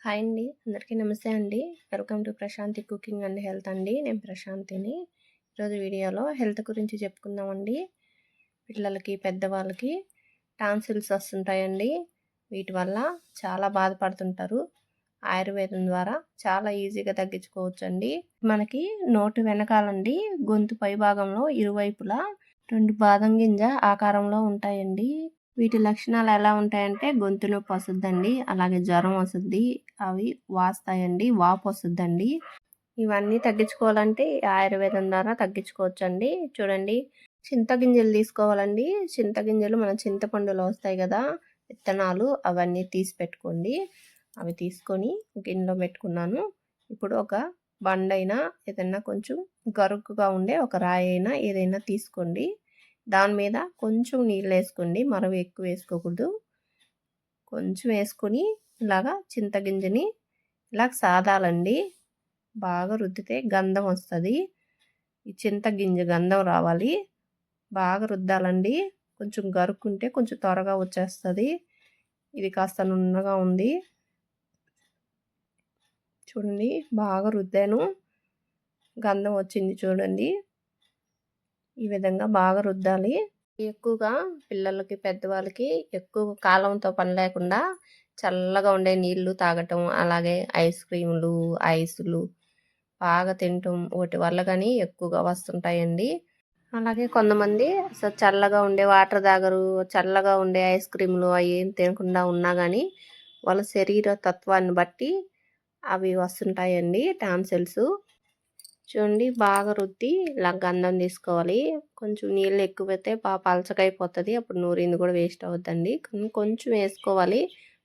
Hi అండి. అందరికీ నమస్తే అండి. Welcome to Prashanti cooking and health అండి. నేను ప్రశాంతిని. ఈరోజు వీడియోలో హెల్త్ గురించి చెప్పుకుందామండి. పిల్లలకి పెద్దవాళ్ళకి టాన్సిల్స్ వస్తుంటాయండి. వీటి వల్ల చాలా బాధపడుతుంటారు. ఆయుర్వేదం ద్వారా చాలా ఈజీగా తగ్గించుకోవచ్చు అండి మనకి నోటు వెనకాలండి గొంతు పై భాగంలో ఇరువైపులా రెండు బాదం గింజ ఆకారంలో ఉంటాయండి. వీటి లక్షణాలు ఎలా ఉంటాయంటే గొంతు నొప్పి వస్తుందండి అలాగే జ్వరం వస్తుంది అవి వాస్తాయండి వాపు వస్తుందండి. ఇవన్నీ తగ్గించుకోవాలంటే ఆయుర్వేదం ద్వారా తగ్గించుకోవచ్చండి. చూడండి చింతగింజలు తీసుకోవాలండి. చింతగింజలు మన చింతపండులో వస్తాయి కదా విత్తనాలు అవన్నీ తీసి పెట్టుకోండి. అవి తీసుకొని గిన్నెలో పెట్టుకున్నాను. ఇప్పుడు ఒక బండైనా ఏదైనా కొంచెం గరుకుగా ఉండే ఒక రాయి అయినా ఏదైనా తీసుకోండి. దాని మీద కొంచెం నీళ్ళు వేసుకోండి. మరవ ఎక్కువ వేసుకోకూడదు. కొంచెం వేసుకొని ఇలాగా చింతగింజని ఇలా సాదాలండి. బాగా రుద్దితే గంధం వస్తుంది. ఈ చింతగింజ గంధం రావాలి. బాగా రుద్దాలండి. కొంచెం గరుక్కుంటే కొంచెం త్వరగా వచ్చేస్తుంది. ఇది కాస్త నున్నగా ఉంది. చూడండి బాగా రుద్దాను. గంధం వచ్చింది చూడండి. ఈ విధంగా బాగా రుద్దాలి. ఎక్కువగా పిల్లలకి పెద్దవాళ్ళకి ఎక్కువ కాలంతో పని లేకుండా చల్లగా ఉండే నీళ్ళు తాగటం అలాగే ఐస్ క్రీములు ఐసులు బాగా తినటం వాటి వల్ల కానీ ఎక్కువగా వస్తుంటాయండి. అలాగే కొంతమంది అసలు చల్లగా ఉండే వాటర్ తాగరు చల్లగా ఉండే ఐస్ క్రీములు అవి ఏం తినకుండా ఉన్నా కానీ వాళ్ళ శరీర తత్వాన్ని బట్టి అవి వస్తుంటాయండి టాన్సిల్స్. చూడండి బాగా రుద్ది ఇలా గంధం తీసుకోవాలి. కొంచెం నీళ్ళు ఎక్కువైతే బాగా పలచకైపోతుంది అప్పుడు నూరింది కూడా వేస్ట్ అవుతుందండి కొంచెం వేసుకోవాలి.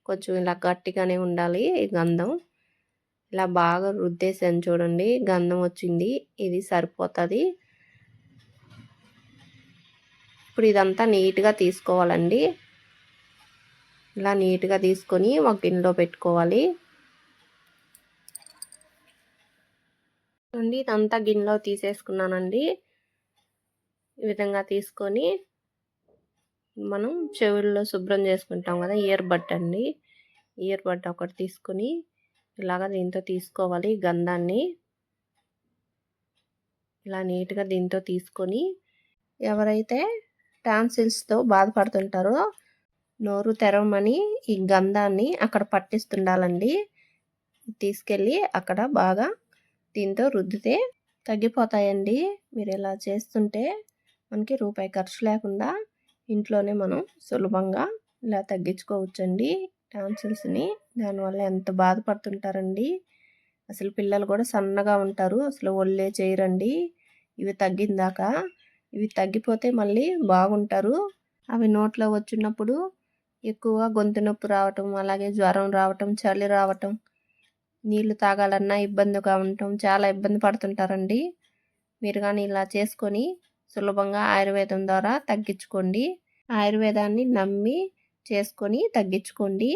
కొంచెం ఇలా గట్టిగానే ఉండాలి ఈ గంధం. ఇలా బాగా రుద్దేసాను చూడండి గంధం వచ్చింది ఇది సరిపోతుంది. ఇప్పుడు ఇదంతా నీట్గా తీసుకోవాలండి. ఇలా నీట్గా తీసుకొని ఒక గిన్నెలో పెట్టుకోవాలి. చూడండి ఇదంతా గిన్నెలో తీసేసుకున్నానండి. ఈ విధంగా తీసుకొని మనం చెవుల్లో శుభ్రం చేసుకుంటాం కదా ఇయర్ బడ్ అండి. ఇయర్ బడ్ ఒకటి తీసుకొని ఇలాగ దీంతో తీసుకోవాలి గంధాన్ని. ఇలా నీట్గా దీంతో తీసుకొని ఎవరైతే టాన్సిల్స్తో బాధపడుతుంటారో నోరు తెరవమని ఈ గంధాన్ని అక్కడ పట్టిస్తుండాలండి. తీసుకెళ్ళి అక్కడ బాగా దీంతో రుద్దితే తగ్గిపోతాయండి. మీరు ఇలా చేస్తుంటే మనకి రూపాయి ఖర్చు లేకుండా ఇంట్లోనే మనం సులభంగా ఇలా తగ్గించుకోవచ్చండి. టాన్సిల్స్ని దానివల్ల ఎంత బాధపడుతుంటారండి? అసలు పిల్లలు కూడా సన్నగా ఉంటారు. అసలు ఒళ్ళే చేయరండి. ఇవి తగ్గిందాక. ఇవి తగ్గిపోతే మళ్ళీ బాగుంటారు. అవి నోట్లో వచ్చినప్పుడు ఎక్కువగా గొంతు నొప్పి రావటం అలాగే జ్వరం రావటం చలి రావటం నీళ్ళు తాగాలన్నా ఇబ్బందిగా ఉండటం చాలా ఇబ్బంది పడుతుంటారండి. మీరు కానీ ఇలా చేసుకొని సులభంగా ఆయుర్వేదం ద్వారా తగ్గించుకోండి. ఆయుర్వేదాన్ని నమ్మి చేసుకొని తగ్గించుకోండి.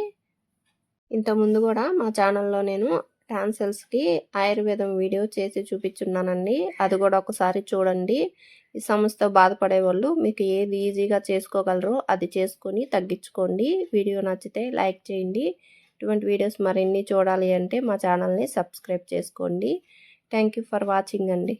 ఇంతకుముందు కూడా మా ఛానల్లో నేను టాన్సెల్స్కి ఆయుర్వేదం వీడియో చేసి చూపించున్నానండి. అది కూడా ఒకసారి చూడండి. ఈ సమస్యతో బాధపడే వాళ్ళు మీకు ఏది ఈజీగా చేసుకోగలరో అది చేసుకొని తగ్గించుకోండి. వీడియో నచ్చితే లైక్ చేయండి. ఇటువంటి వీడియోస్ మరిన్ని చూడాలి అంటే మా ఛానల్ని సబ్స్క్రైబ్ చేసుకోండి. థ్యాంక్ ఫర్ వాచింగ్ అండి.